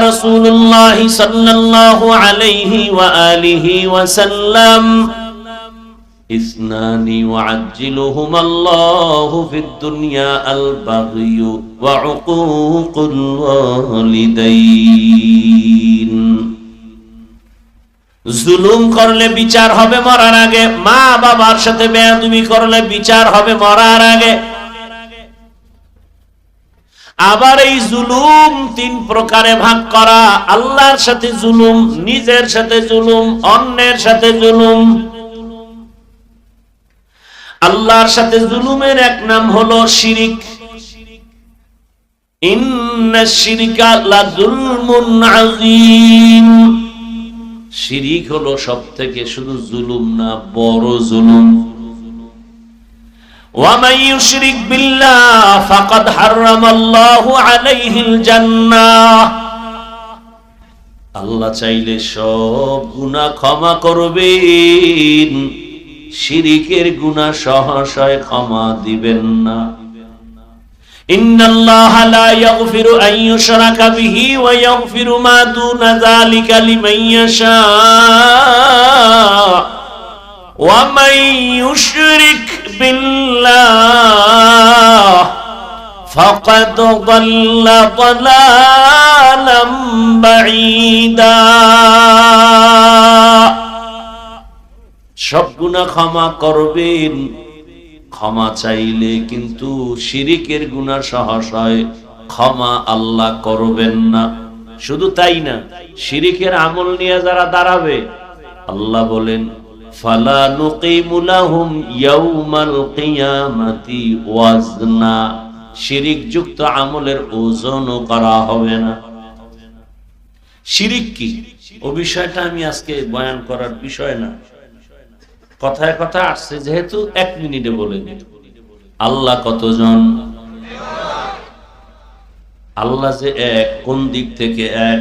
رسول الله صلى الله عليه وآله وسلم اثنان يعجلهما الله في الدنيا البغي وعقوق الوالدين জুলুম করলে বিচার হবে মরার আগে মা বাবার সাথে বেয়াদুমি করলে বিচার হবে মরার আগে আবার এই জুলুম তিন প্রকারে ভাগ করা। আল্লাহর সাথে জুলুম, নিজের সাথে জুলুম, অন্যের সাথে জুলুম। আল্লাহর সাথে জুলুমের এক নাম হলো শিরিক। শিরিক হলো সব থেকে শুধু জুলুম না, বড় জুলুম। ومن يشرك بالله فقد حرم الله عليه الجنة আল্লাহ চাইলে সব গুনাহ ক্ষমা করবেন শিরিকের গুনাহ সহসায় ক্ষমা দিবেন না إن الله لا يغفر أن يشرك به ويغفر ما دون ذلك لمن يشاء ومن يشرك بالله فقد ضل ضلالا بعيدا সব গুণা ক্ষমা করবেন ক্ষমা চাইলে কিন্তু শিরিকের গুণা সহসয় ক্ষমা আল্লাহ করবেন না শুধু তাই না শিরিকের আমল নিয়ে যারা দাঁড়াবে আল্লাহ বলেন শিরিক যুক্ত আমলের করা হবে না। শিরিক কি? ও বিষয়টা আমি আজকে বয়ান করার বিষয় না। কথায় কথা আসছে, যেহেতু এক মিনিটে বলে আল্লাহ কতজন? আল্লাহ যে এক, কোন দিক থেকে এক?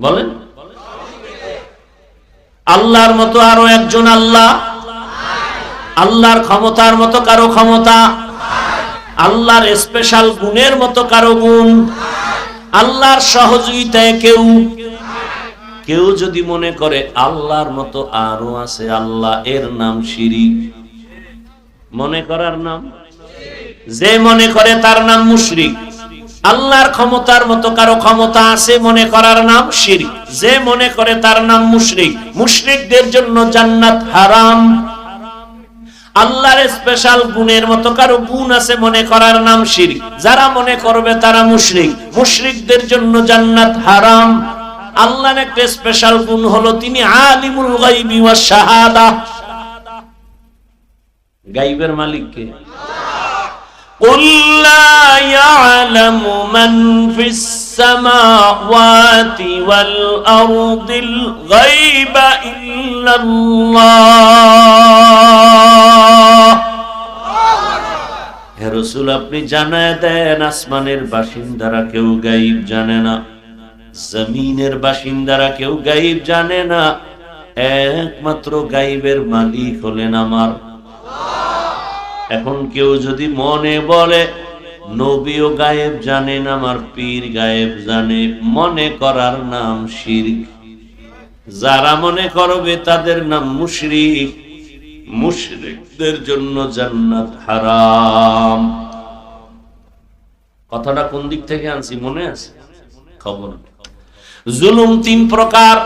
বলেন। আল্লাহর মতো আরও একজন আল্লাহ? আল্লাহর ক্ষমতার মতো কারও ক্ষমতা? আল্লাহর স্পেশাল গুণের মতো কারও গুণ? আল্লাহর সহযোগিতায় কেউ? কেউ যদি মনে করে আল্লাহর মতো আরও আছে আল্লাহ, এর নাম শিরিক মনে করার নাম? যে মনে করে তার নাম মুশরিক। আল্লাহর ক্ষমতার মতো কারও ক্ষমতা আছে মনে করার নাম শিরিক। যে মনে করে তার নাম মুশরিক। মুশরিকদের জন্য জান্নাত হারাম। আল্লাহর স্পেশাল গুণের মতো কারও গুণ আছে মনে করার নাম যারা মনে করবে তারা মুশরিক। মুশরিকদের জন্য জান্নাত হারাম। আল্লাহর একটা স্পেশাল গুণ হলো তিনি আলিমুল গাইবি ওয়াস শাহাদা। গাইবের মালিক কে قل لا يعلم من في السماوات والأرض الغيب إلا الله হে রসুল আপনি জানায় দেন আসমানের বাসিন্দারা কেউ গাইব জানে না জমিনের বাসিন্দারা কেউ গাইব জানে না একমাত্র গাইবের মালিক হলেন আমার এখন কেউ যদি মনে বলে, নবীও গায়েব জানেন, আমার পীর গায়েব জানে। মনে করার নাম শিরক। যারা মনে করবে তাদের নাম মুশরিক। মুশরিকদের জন্য জান্নাত হারাম। কথাটা কোন দিক থেকে আনছি? মনে আছে? খবর। জুলুম তিন প্রকার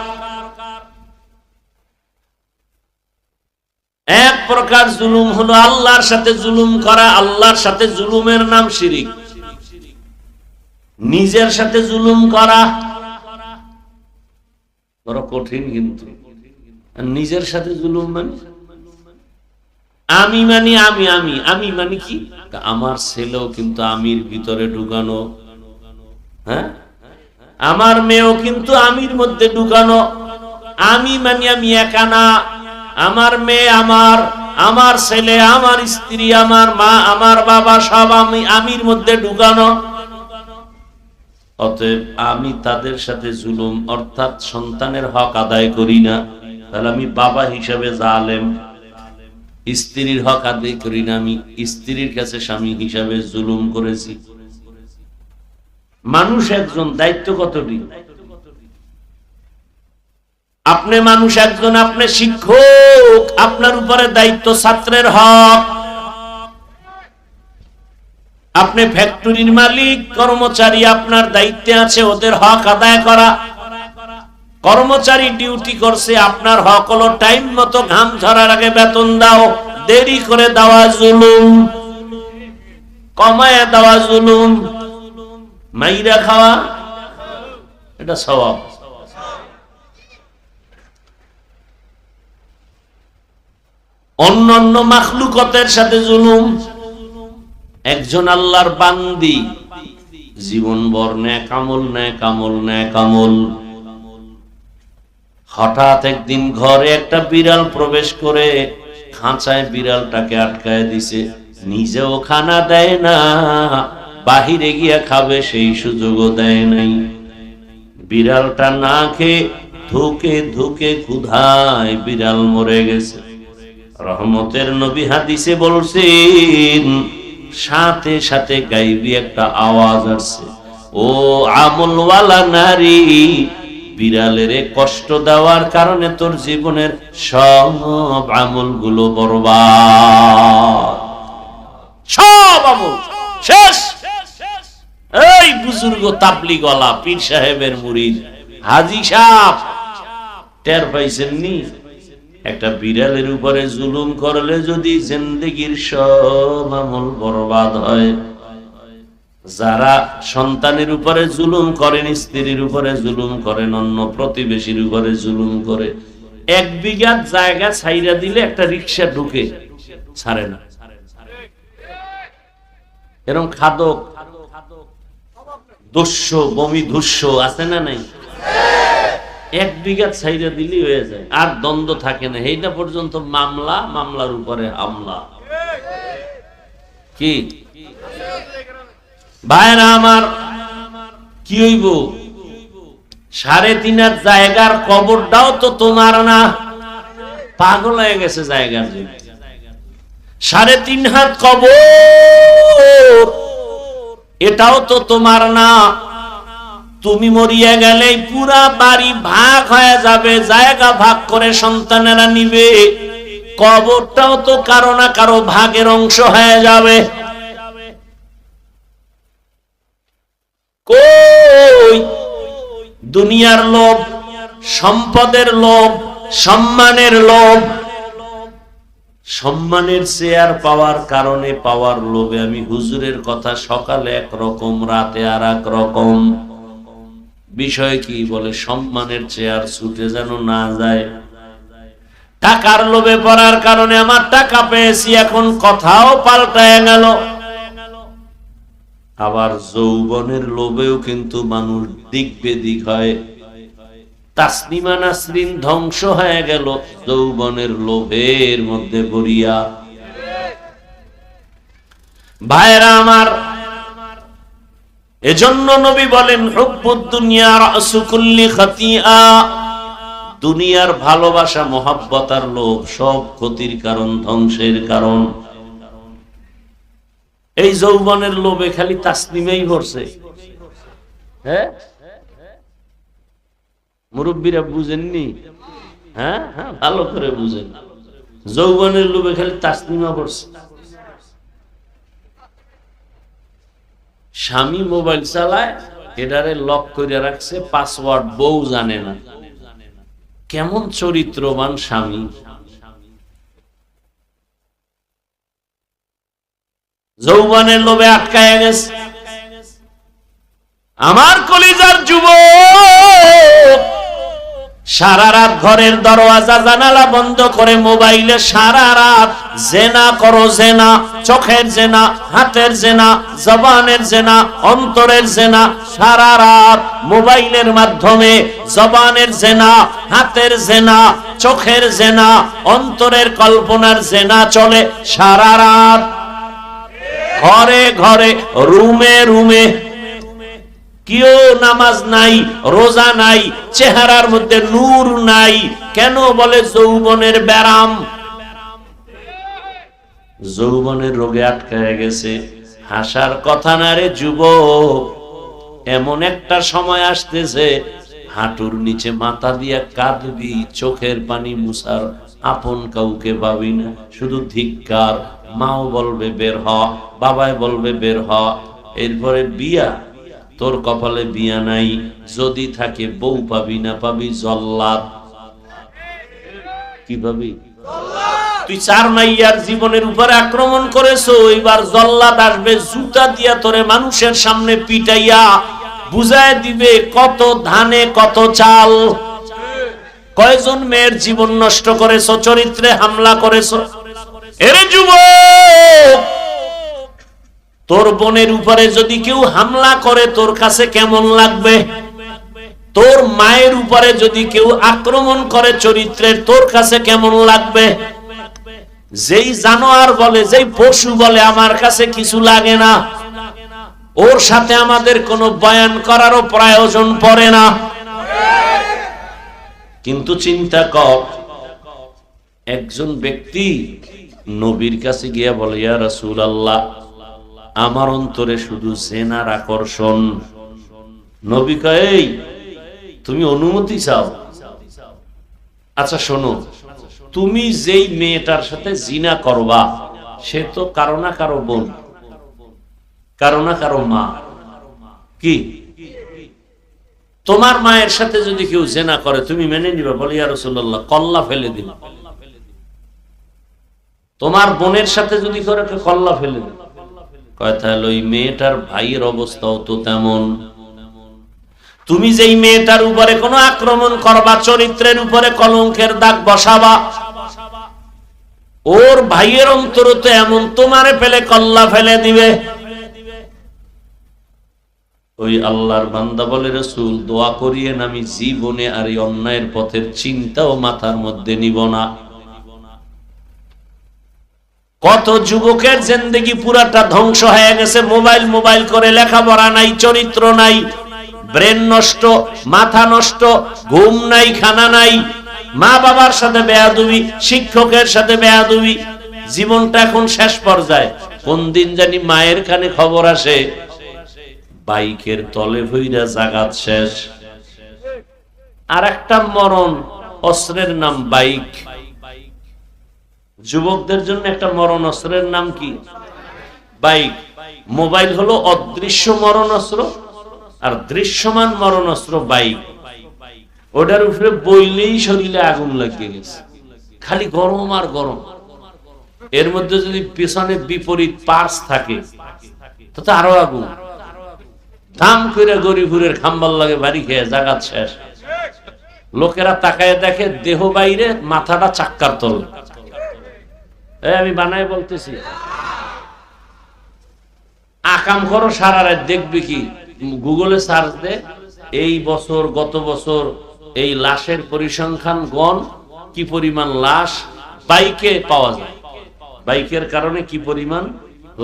এক প্রকার জুলুম হলো আল্লাহর সাথে জুলুম করা, আল্লাহর সাথে জুলুমের নাম শিরিক। নিজের সাথে জুলুম করা বড় কঠিন কিন্তু। নিজের সাথে জুলুম মানে? আমি মানি, আমি আমি আমি মানি কি? আমার ছেলেও কিন্তু আমির ভিতরে ঢুকানো। হ্যাঁ? আমার মেয়েও কিন্তু আমির মধ্যে ঢুকানো। আমি মানি, আমি একা না। আমার মেয়ে আমার আমার ছেলে, আমার স্ত্রী, আমার মা, আমার বাবা, সব আমি আমির মধ্যে ঢুকানো। অতএব আমি তাদের সাথে জুলুম, অর্থাৎ সন্তানের হক আদায় করি না। তাহলে আমি বাবা হিসাবে জালেম, স্ত্রীর হক আদায় করি না। আমি স্ত্রীর কাছে স্বামী হিসাবে জুলুম করেছি। মানুষ একজন দায়িত্ব কতটি? আপনি মানুষ একজন, আপনি শিক্ষক, আপনার উপরে দায়িত্ব ছাত্রের হক। আপনি ফ্যাক্টরির মালিক, কর্মচারী, আপনার দায়িত্বে আছে, ওদের হক আদায় করা। কর্মচারী ডিউটি করছে, আপনার হক হলো টাইম মতো ঘাম ঝরার আগে বেতন দাও, দেরি করে দেওয়া জুলুম। কমায় দেওয়া জুলুম। মাইরা খাওয়া, এটা স্বভাব। অন্য অন্য মাখলুকতের সাথে জুলুম। একজন আল্লাহর বান্দি জীবন বর ন্যায় কামল ন্যায় কামল ন্যায় কামল হঠাৎ একদিন ঘরে একটা বিড়াল প্রবেশ করে খাঁচায় বিড়ালটাকে আটকায় দিছে। নিজেও খানা দেয় না, বাহিরে গিয়া খাবে সেই সুযোগও দেয় নাই। বিড়ালটা না খেয়ে ধুকে ধুকে ক্ষুধায় বিড়াল মরে গেছে। রহমতের নবী হাদিসে বলছেন, সাথে সাথে গাইবি একটা আওয়াজ আসছে। ও আমলওয়ালা নারী, বিড়ালের কষ্ট দেওয়ার কারণে তোর জীবনের সব আমলগুলো বরবাদ। সব আমল শেষ। এই বুজুর্গ তাবলি গলা পীর সাহেবের মুড়ির হাজি সাহ টের পাইছেন নি? একটা বিড়ালের উপরে জুলুম করলে যদি জিন্দগির সব আমল বরবাদ হয়। যারা সন্তানের উপরে জুলুম করেন, স্ত্রীর উপরে জুলুম করেন, অন্য প্রতিবেশীর উপরে জুলুম করে, এক বিঘা জায়গা ছাইরা দিলে একটা রিক্সা ঢুকে, ছাড়ে না। এরকম খাদক, দস্য, বমি ধুস্য আছে না নাই? এক বিঘা ছাইরা দিলেই হয়ে যায়। আর দ্বন্দ্ব থাকে না। এইটা পর্যন্ত মামলা, মামলার উপরে হামলা। কি? ভাইরা আমার, কি হইব? সাড়ে তিন হাত জায়গার কবরটাও তো তোমার না। পাগল হয়ে গেছে জায়গার জন্য। সাড়ে তিন হাত কবর, এটাও তো তোমার না। তুমি মরিয়া গেলে পুরা বাড়ি ভাগ হয়ে যাবে, জায়গা ভাগ করে সন্তানেরা নিবে। কবরটাও তো কারও না কারও ভাগের অংশ হয়ে যাবে। দুনিয়ার লোভ, সম্পদের লোভ, সম্মানের লোভ। সম্মানের চেয়ার পাওয়ার কারণে পাওয়ার লোভে আমি হুজুরের কথা সকালে এক রকম রাতে আর এক রকম। বিষয় কি বলে, সম্মানের চেয়ার ছুটে যেন না যায়। টাকার লোভে পড়ার কারণে আমার টাকা পেয়েছি, এখন কথাও পাল্টায় গেল। আবার যৌবনের লোভেও কিন্তু মানুষ দিক বেদিক হয়। তাসনিমা নাসরিন ধ্বংস হয়ে গেল, যৌবনের লোভের মধ্যে পড়িয়া ভাইরা আমার এজন্য নবী বলেন, হুব্বুদ দুনিয়া রাসু কুল্লি খাতিয়া দুনিয়ার ভালোবাসা, মোহাব্বত আর লোভ সব ক্ষতির কারণ, ধ্বংসের কারণ। এই যৌবনের লোভে খালি তাসনিমেই ভরছে। হ্যাঁ? মুরব্বীরা বুঝেননি? হ্যাঁ? হ্যাঁ ভালো করে বুঝেন। যৌবনের লোভে খালি তাসনিমা পড়ছে স্বামী মোবাইল চালায়, এটারে লক করে রাখছে পাসওয়ার্ড বউ জানে না। কেমন চরিত্রবান স্বামী। যৌবনের লোভে আটকায় গেছে। আমার কলিজার যুবক সারা রাত ঘরের দরওয়াজা, জানালা বন্ধ করে মোবাইলে সারা রাত জেনা করো জেনা, চোখের জেনা, হাতের জেনা, জবানের জেনা, অন্তরের জেনা, সারা রাত মোবাইলের মাধ্যমে জবানের জেনা, হাতের জেনা, চোখের জেনা, অন্তরের কল্পনার জেনা চলে সারা রাত। ঘরে ঘরে, রুমে রুমে কেউ নামাজ নাই, রোজা নাই, চেহারার মধ্যে নূর নাই, কেন বলে যৌবনের ব্যারাম? যৌবনের রোগে আটকায় গেছে। হাসার কথা না রে যুবক, এমন একটা সময় আসতেছে, হাঁটুর নিচে মাথা দিয়ে কাঁদবি, চোখের পানি মুসার আপন কাউকে পাবি না, শুধু ধিক্কার, মাও বলবে বের হ, বাবাই বলবে বের হ, এরপরে বিয়া। তোর কপালে বিয়া নাই, যদি থাকে বউ পাবি না পাবি জল্লাদ। কি পাবি? তুই চার মাইয়ার জীবনের উপরে আক্রমণ করেছ এবার জল্লাদ আসবে, জুতা দিয়া তোরে মানুষের সামনে পিটাইয়া বুঝায় দিবে কত ধানে, কত চাল। কয়জন মেয়ের জীবন নষ্ট করেছ, চরিত্রে হামলা করেছ? এরে যুবক! তোর বোনের উপরে যদি কেউ হামলা করে, তোর কাছে কেমন লাগবে? তোর মায়ের উপরে যদি কেউ আক্রমণ করে চরিত্রের, তোর কাছে কেমন লাগবে? যেই জানোয়ার বলে, যেই পশু বলে, আমার কাছে কিছু লাগে না। ওর সাথে আমাদের কোনো বয়ান করারও প্রয়োজন পড়ে না। কিন্তু চিন্তা কর, একজন ব্যক্তি নবীর কাছে গিয়া বলে, ইয়া রাসূল আল্লাহ আমার অন্তরে শুধু জেনার আকর্ষণ। নবী কয় "এই, তুমি অনুমতি চাও? আচ্ছা শোনো তুমি যেই মেয়েটার সাথে জিনা করবা সে তো কারও না কারও বোন কারও না কারও মা। কি? তোমার মায়ের সাথে যদি কেউ জেনা করে তুমি মেনে নিবে বলে ইয়া রাসূলুল্লাহ কল্লা ফেলে দিবে তোমার বোনের সাথে যদি করে কল্লা ফেলে দিবে তাহলে ওই মেয়েটার ভাইয়ের অবস্থাও তো তেমন। তুমি যেই মেয়েটার উপরে কোনো আক্রমণ করবা, চরিত্রের উপরে কলঙ্কের দাগ বসাবা, ওর ভাইয়ের অন্তর তো এমন তোমারে ফেলে, কল্লা ফেলে দিবে। ওই আল্লাহর বান্দা বলে, রসুল, দোয়া করিয়েন, আমি জীবনে আর এই অন্যায়ের পথের চিন্তাও মাথার মধ্যে নিব না। কত যুবকের জিন্দগি পুরাটা ধ্বংস হয়ে গেছে, মোবাইল মোবাইল করে লেখাপড়া নাই, চরিত্র নাই, ব্রেন নষ্ট, মাথা নষ্ট, ঘুম নাই, খানা নাই, মা বাবার সাথে বেয়াদুবি, শিক্ষকের সাথে বেয়াদুবি, জীবনটা এখন শেষ পর্যায়ে। কোন দিন জানি মায়ের কানে খবর আসে, বাইকের তলে ভইরা জাগাত শেষ। আর একটা মরণ, অস্ত্রের নাম বাইক। যুবকদের জন্য একটা মরণ অস্ত্রের নাম কি? বাইক। মোবাইল হলো অদৃশ্য মরণ অস্ত্র আর দৃশ্যমান মরণ অস্ত্র বাইক। ওটার উপরে বইলেই শরীরে আগুন লাগিয়ে গেছে। খালি গরম আর গরম। এর মধ্যে যদি পেছনে বিপরীত পার্স থাকে তো আরও আগুন। দাম করে গরিবুরের খাম্বাল লাগে বাড়ি খেয়ে, জাগাত শেষ। লোকেরা তাকায় দেখে দেহ বাইরে, মাথাটা চাক্কার তল। আমি বানায় বলতেছি। আকাম করো, সারা রাত দেখবি কি? গুগলে সার্চ দে, এই বছর, গত বছর এই লাশের পরিসংখ্যান গণ, কি পরিমাণ লাশ, বাইকে পাওয়া যায়। বাইকের কারণে কি পরিমাণ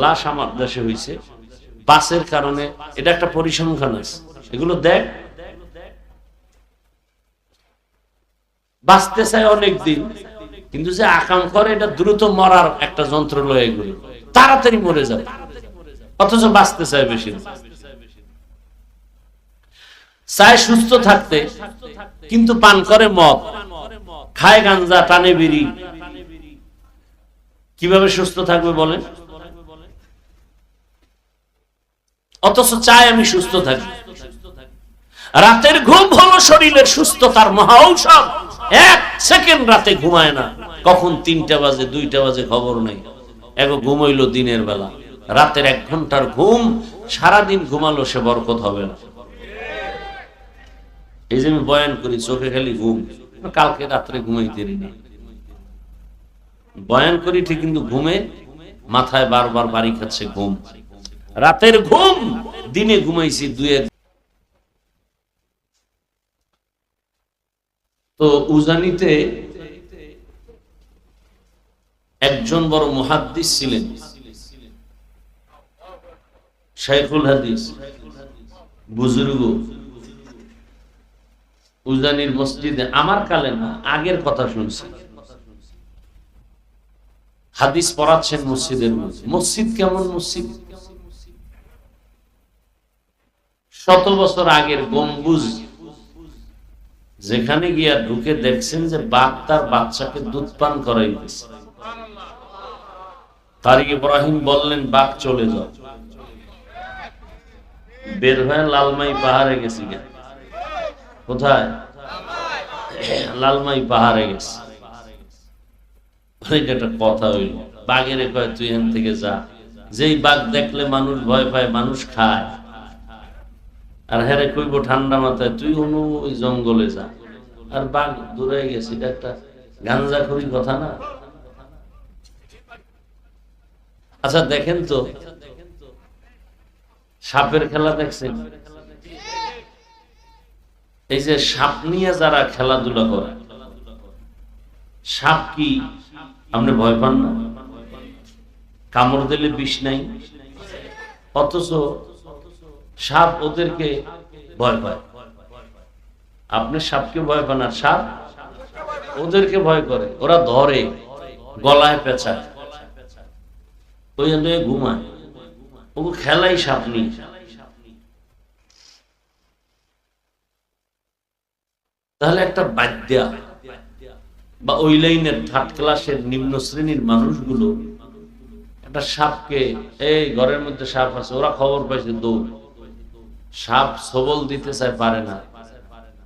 লাশ আমার দেশে হয়েছে বাসের কারণে, এটা একটা পরিসংখ্যান আছে। এগুলো দেখ। বাঁচতে চায় অনেক দিন কিন্তু যে আকাম করে, এটা দ্রুত মরার একটা যন্ত্র লয়ে এগুলো তাড়াতাড়ি মরে যাবে। অথচ বাঁচতে চায় বেশি চায় সুস্থ থাকতে, কিন্তু পান করে মদ। খায় গাঞ্জা, টানে বিড়ি। কীভাবে সুস্থ থাকবে বলেন? অথচ চায় আমি সুস্থ থাকি। রাতের ঘুম হলো শরীরের সুস্থতার মহা ঔষধ। এক সেকেন্ড রাতে ঘুমায় না। কখন তিনটা বাজে, দুইটা বাজে খবর নেই। এগো, ঘুমাইলো দিনের বেলা। রাতের এক ঘণ্টার ঘুম, সারাদিন ঘুমালো সে বরকত হবে না। এই যে আমি বয়ান করি, চোখে খালি ঘুম। কালকে রাত্রে ঘুমাইতে না। বয়ান করি ঠিক, কিন্তু ঘুমে মাথায় বারবার বাড়ি খাচ্ছে ঘুম। রাতের ঘুম, দিনে ঘুমাইছি দুই তো উজানিতে একজন বড় মুহাদ্দিস ছিলেন। শাইখুল হাদিস, বুজুর্গ। উজানির মসজিদে আমার কালে না আগের কথা শুনছি। হাদিস পড়াচ্ছেন মসজিদের মধ্যে। মসজিদ কেমন মসজিদ? শত বছর আগের গম্বুজ যেখানে গিয়া ঢুকে দেখছেন যে বাঘ তার বাচ্চাকে দুধ পান করাইতেছে। তারিক ইব্রাহিম বললেন, বাঘ, চলে যাও। বের হয়ে লালমাই পাহাড়ে গেছি কোথায়? লালমাই পাহাড়ে গেছি। একটা কথা হইল, বাঘের কয়, তুই এখান থেকে যা। যেই বাঘ দেখলে মানুষ ভয় পায়, মানুষ খায়। আর হ্যারে কইব ঠান্ডা মাথায়, তুই অনু ওই জঙ্গলে যা। আর বাঘ দূরে গেছে, এটা একটা গাঞ্জা করি কথা না? আচ্ছা দেখেন তো, সাপের খেলা দেখছেন? এই যে সাপ নিয়ে যারা খেলাধুলা করে, সাপ কি আপনি ভয় পান না? কামড় দিলে বিষ নাই? অথচ সাপ ওদেরকে ভয় পায়। আপনি সাপকে ভয় পান আর সাপ ওদেরকে ভয় করে। ওরা ধরে, গলায় পেঁচায়। ওই জন্য ঘুমায়। ও খেলাই সাপ নিয়ে তাহলে একটা বাদ্যা বা ওই লাইনের থার্ড ক্লাসের নিম্ন শ্রেণির মানুষগুলো একটা সাপকে, এই ঘরের মধ্যে সাপ আছে, ওরা খবর পাইছে দৌড়। সাপ সবল দিতে চায় পারে না।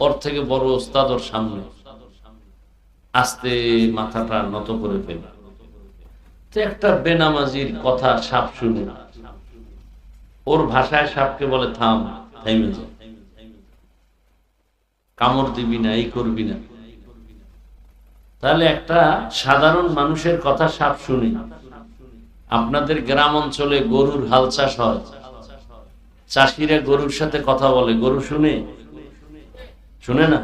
ওর থেকে বড় ওস্তাদ ওর সামনে। আস্তে মাথাটা নত করে ফেলে। একটা বেনামাজির কথা সাপ শুনে। ওর ভাষায় সাপকে বলে, থাম থাইমে যা। কামড় দিবি না, এই করবি না। তাহলে একটা সাধারণ মানুষের কথা সাপ শুনি। আপনাদের গ্রাম অঞ্চলে গরুর হাল চাষ হয়। চাষিরা গরুর সাথে কথা বলে, গরু শুনে? শুনে না?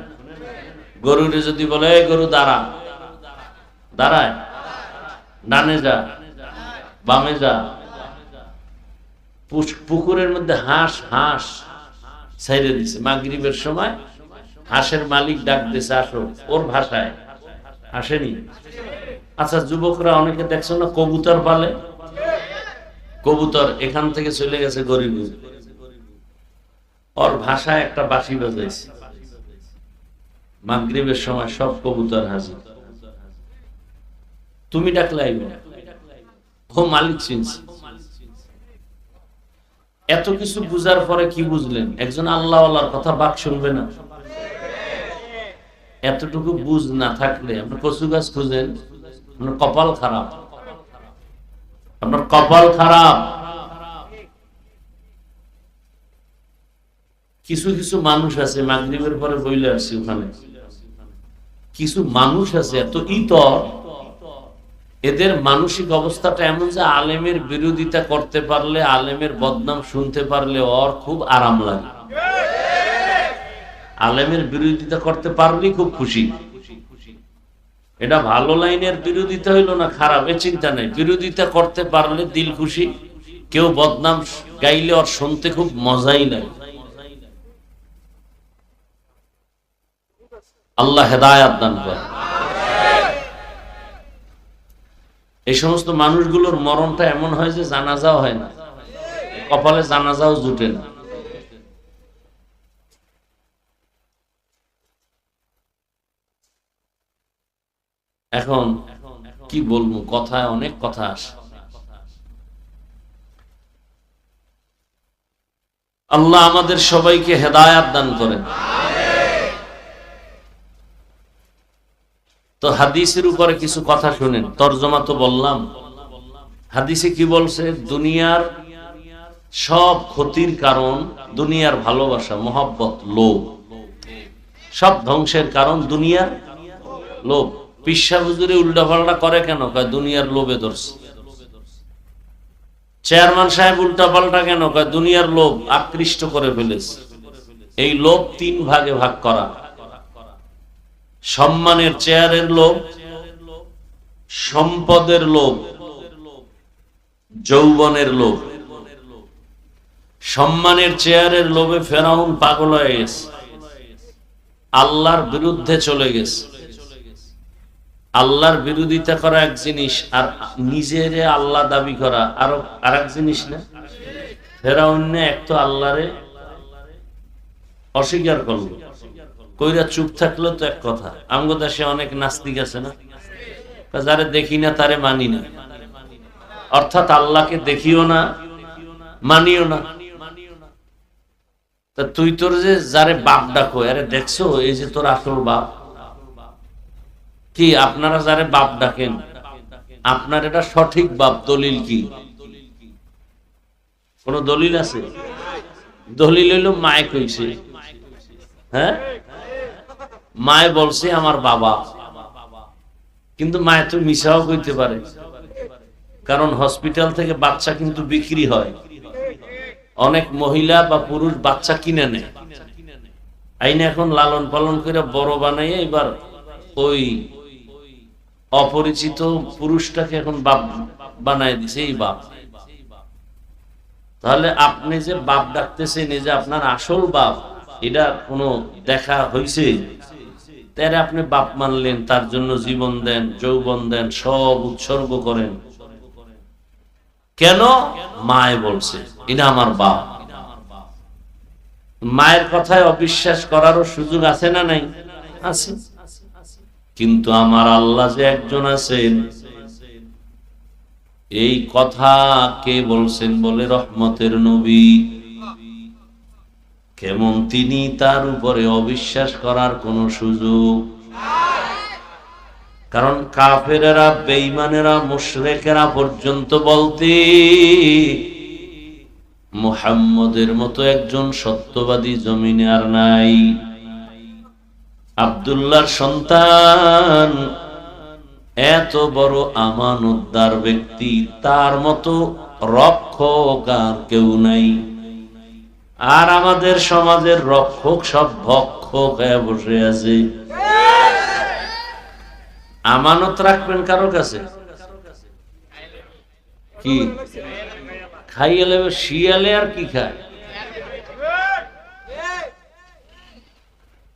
গরুরে যদি বলে গরু, দাঁড়া। দাঁড়ায়? ডানে যা, বামে যা। পুকুরের মধ্যে হাঁস হাঁস ছেড়ে দিছে। মাগরিবের সময় হাঁসের মালিক ডাক দিছে, আসো। ওর ভাষায়। আসেনি আচ্ছা যুবকরা অনেকে দেখছ না, কবুতর পালে? কবুতর এখান থেকে চলে গেছে গরিব ওর ভাষায় একটা বাঁশি বাজাইছে মাগরিবের সময় সব কবুতর হাজির। তুমি ডাকলে আইবে ও মালিক চিনছে। এত কিছু বুঝার পরে কি বুঝলেন? একজন আল্লাহ আল্লাহর কথা বাক শুনবে না। এতটুকু বুঝ না থাকলে আপনি কচু গাছ খুঁজেন, আপনার কপাল খারাপ। আপনার কপাল খারাপ। কিছু কিছু মানুষ আছে, মাগরিবের পরে বইলে আসছি ওখানে। কিছু মানুষ আছে, এত ইতর। এদের মানসিক অবস্থাটা এমন যে আলেমের বিরোধিতা করতে পারলে, আলেমের বদনাম শুনতে পারলে ওর খুব আরাম লাগে। আলেমের বিরোধিতা করতে পারলেই খুব খুশি। এটা ভালো লাইনের বিরোধিতা হইল না খারাপ? এ চিন্তা নেই। বিরোধিতা করতে পারলে দিল খুশি। কেউ বদনাম গাইলে ওর শুনতে খুব মজাই লাগে। আল্লাহ হেদায়াত দান করে। এই সমস্ত মানুষগুলোর মরণটা এমন হয় যে জানাজাও হয় না। কপালে জানাজাও জুটে না। এখন কি বলব? কথায় অনেক কথা আসে আল্লাহ আমাদের সবাইকে হেদায়াত দান করেন। তো হাদিসের উপরে কিছু কথা শুনেন। তর্জমা তো বললাম। হাদিসে কি বলছে? দুনিয়ার সব ক্ষতির কারণ দুনিয়ার ভালোবাসা, মহব্বত, লোভ। সব ধ্বংসের কারণ দুনিয়ার লোভ। পিসা হুজুরে উল্টা পাল্টা করে কেন? কয়, দুনিয়ার লোভে ধরছে। চেয়ারম্যান সাহেব উল্টা পাল্টা কেন? কয়, দুনিয়ার লোভ আকৃষ্ট করে ফেলেছে। এই লোভ তিন ভাগে ভাগ করা। সম্মানের চেয়ারের লোভ, সম্পদের লোভ, যৌবনের লোভ। সম্মানের চেয়ারের লোভে ফেরাউন পাগল হয়ে গেছে। আল্লাহর বিরুদ্ধে চলে গেছে। আল্লাহর বিরোধিতা করা এক জিনিস আর নিজের আল্লাহ দাবি করা আরও আর এক জিনিস না? ফেরাউন এক তো আল্লাহরে অস্বীকার করল। কইরা চুপ থাকল তো এক কথা। আমগো দেশে অনেক নাস্তিক আছে না? যারে দেখি না, তারে মানি না। অর্থাৎ আল্লাহকে দেখিও না, মানিও না। তা তুই তোর যে যারে বাপ ডাকো, আরে দেখছ, এই যে তোর আসল বাপ। কি, আপনারা যারে বাপ ডাকেন, আপনার এটা সঠিক বাপ, দলিল কি? কোন দলিল আছে? দলিল হইল মায় কইছে হ্যাঁ? মায় বলছে, আমার বাবা। কিন্তু মায় তো মিশাও কইতে পারে। কারণ হসপিটাল থেকে বাচ্চা কিন্তু বিক্রি হয়। অনেক মহিলা বা পুরুষ বাচ্চা কিনে নেয়। এখন লালন পালন করে বড় বানাইয়ে এবার ওই অপরিচিত পুরুষটাকে এখন বাপ বানায় দিছে, এই বাপ। তাহলে আপনি যে বাপ ডাকতেছেন, এই যে আপনার আসল বাপ, এটা কোনো দেখা হয়েছে তার আপনি বাপ মানলেন, তার জন্য জীবন দেন, যৌবন দেন, সব উৎসর্গ করেন। কেন? মায় বলছে এটা আমার বাপ। মায়ের কথায় অবিশ্বাস করারও সুযোগ আছে না নাই? আছে। কিন্তু আমার আল্লাহ যে একজন আছেন, এই কথা কে বলছেন বলে রহমতের নবী। কেমন তিনি তার উপরে অবিশ্বাস করার কোন সুযোগ? কারণ কাফেরেরা বেইমানেরা মুশরেকেরা পর্যন্ত বলতে মুহাম্মদের মতো একজন সত্যবাদী জমিনে আর নাই। আবদুল্লাহর সন্তান এত বড় আমানতদার ব্যক্তি, তার মতো রক্ষক আর কেউ নাই। আর আমাদের সমাজের রক্ষক সব ভক্ষক বসে আছে। আমানত রাখবেন কারও কাছে? কি? খাইয়ে শিয়ালে আর কি খায়?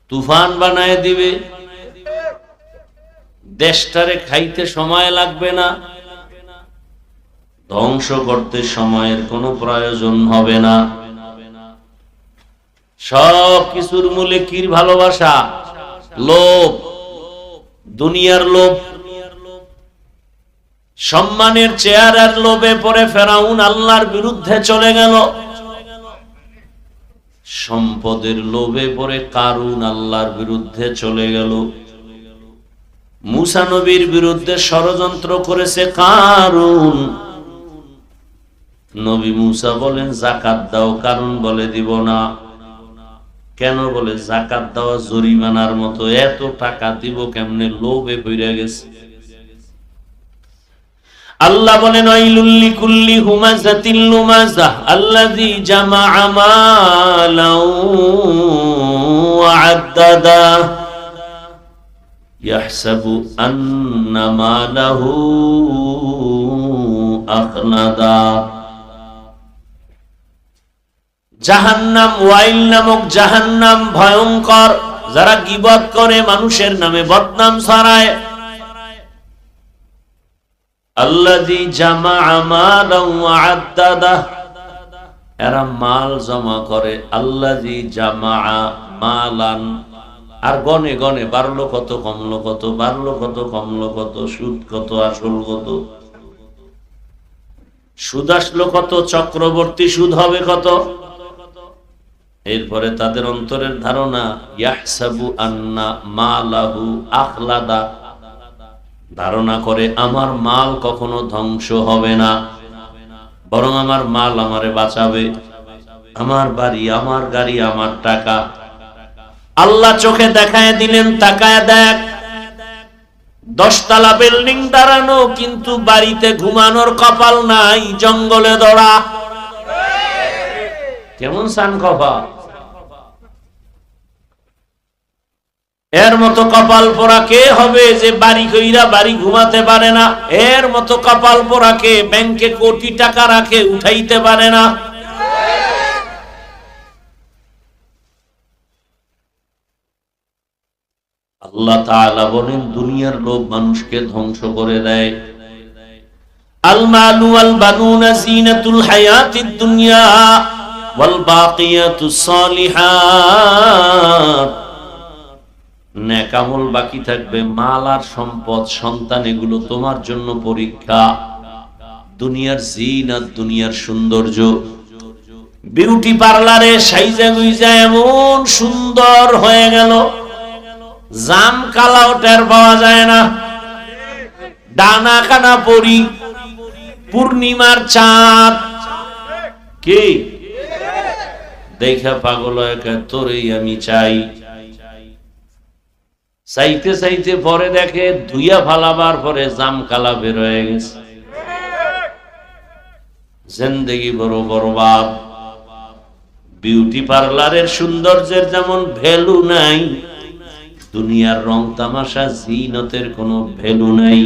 তুফান বানায় দিবে। দেশটারে খাইতে সময় লাগবে না। ধ্বংস করতে সময়ের কোনো প্রয়োজন হবে না। সব কিছুর মূলে কির ভালোবাসা? লোভ। দুনিয়ার লোভ। সম্মানের চেয়ারের লোভে পরে ফেরাউন আল্লাহর বিরুদ্ধে চলে গেল। সম্পদের লোভে পরে কারুন আল্লাহর বিরুদ্ধে চলে গেল। মুসা নবীর বিরুদ্ধে ষড়যন্ত্র করেছে কারুন। নবী মুসা বলেন, জাকাত দাও কারণ বলে দিব না। কেন বলে জাকাত দেওয়া জরিমানার মতো এত টাকা দিব কেমনে? লোভে বইরা গেছে। আল্লাহ বলেন ওয়াইলুল্লি কুল্লি হুমাজাতিল লুমাজা আল্লাযী জামাআ মালাও ওয়া আদ্দাদা ইয়াহসাবু আন্না মালাহু আখলাদা জাহান্নাম, ওয়াইল নামক জাহান্নাম ভয়ঙ্কর। যারা গিবত করে, মানুষের নামে বদনাম ছড়ায়। আল্লাযী ওয়া এরা মাল জমা করে। জামাআ মালান। আর গনে গনে বাড়লো কত, কমলো কত, বাড়লো কত, কমলো কত, সুদ কত, আসল কত। সুদ আসলো কত, চক্রবর্তী সুদ হবে কত। এরপরে তাদের অন্তরের ধারণা ধারণা করে, আমার মাল কখনো ধ্বংস হবে না, বরং আমার মাল আমারে বাঁচাবে। আমার বাড়ি, আমার গাড়ি, আমার টাকা। আল্লাহ চোখে দেখায় দিলেন, তাকায় দেখ। দশতলা বিল্ডিং দাঁড়ানো, কিন্তু বাড়িতে ঘুমানোর কপাল নাই, জঙ্গলে দড়া কেমন সান কপাল? এর মতো কপাল পোড়া কে হবে যে বাড়ি কইরা বাড়ি ঘুমাতে পারে না? এর মতো কপাল পোড়া কে ব্যাংকে কোটি টাকা রাখে উঠাইতে পারে না? আল্লাহ তাআলা বলেন, দুনিয়ার লোভ মানুষকে ধ্বংস করে দেয়। আল মালু আল বানুন জিনাতুল হায়াতিদ দুনিয়া ওয়াল বাকিয়াতুস সালিহাত। নেকামল বাকি থাকবে, মাল আর সম্পদ, সন্তান, এগুলো তোমার জন্য পরীক্ষা। দুনিয়ার জিন আর দুনিয়ার সৌন্দর্য। বিউটি পার্লারে সাইজা গুইজা এমন সুন্দর হয়ে গেল। জাম কালাও টের পাওয়া যায় না। ডানা কানা পরি, পূর্ণিমার চাঁদ। কি? দেখা পাগল তোরেই আমি চাই। চাইতে চাইতে পরে দেখে ধুইয়া ফালাবার পরে জাম কালা বের হয়ে গেছে। জিন্দগি বড় বরবাদ। বিউটি পার্লারের সৌন্দর্যের যেমন ভ্যালু নাই, দুনিয়ার রং তামাশা জিনতের কোনো ভ্যালু নাই।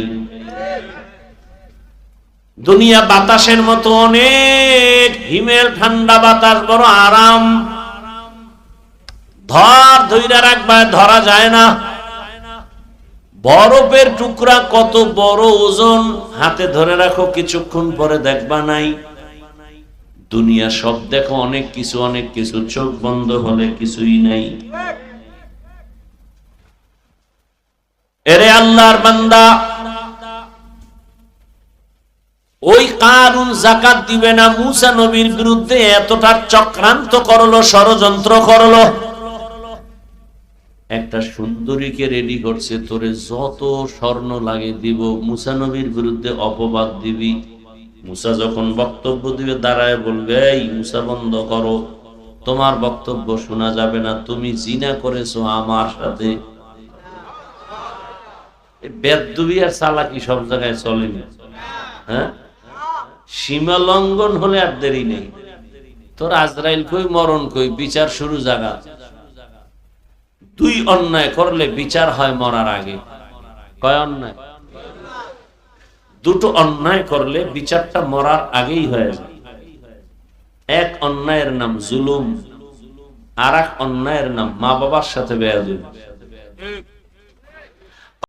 দুনিয়া বাতাসের মতো অনেক, হিমেল ঠান্ডা বাতাস বড় আরাম। ধর ধইরা রাখবা, ধরা যায় না। বরফের টুকরা কত বড় ওজন? হাতে ধরে রাখো, কিছুক্ষণ পরে দেখবা নাই। দুনিয়া সব দেখো, অনেক কিছু অনেক কিছু। চোখ বন্ধ হলে কিছুই নাই। এরে আল্লাহর বান্দা, ওই কারুন জাকাত দিবে না, মুসা নবীর বিরুদ্ধে এতটা চক্রান্ত করল, ষড়যন্ত্র করল। একটা সুন্দরীকে রেডি করছে, তোরে যত স্বর্ণ লাগে দিব, মুসা নবীর বিরুদ্ধে অপবাদ দিবি। মুসা যখন বক্তব্য দিবে, দাঁড়ায় বলবে, এই মুসা, বন্ধ করো। তোমার বক্তব্য শোনা যাবে না, তুমি জিনা করেছ আমার সাথে। বেদবি আর চালাকি সব জায়গায় চলেনি। হ্যাঁ? সীমা লঙ্ঘন হলে আর দেরি নেই। তোর আজরাইল কই, মরণ কই, বিচার শুরু জায়গা দুই অন্যায় করলে বিচার হয় মরার আগে। কয় অন্যায়? দুটো অন্যায় করলে বিচারটা মরার আগেই হয়ে যায়। এক অন্যায়ের নাম জুলুম আর এক অন্যায়ের নাম মা বাবার সাথে বেয়াদুল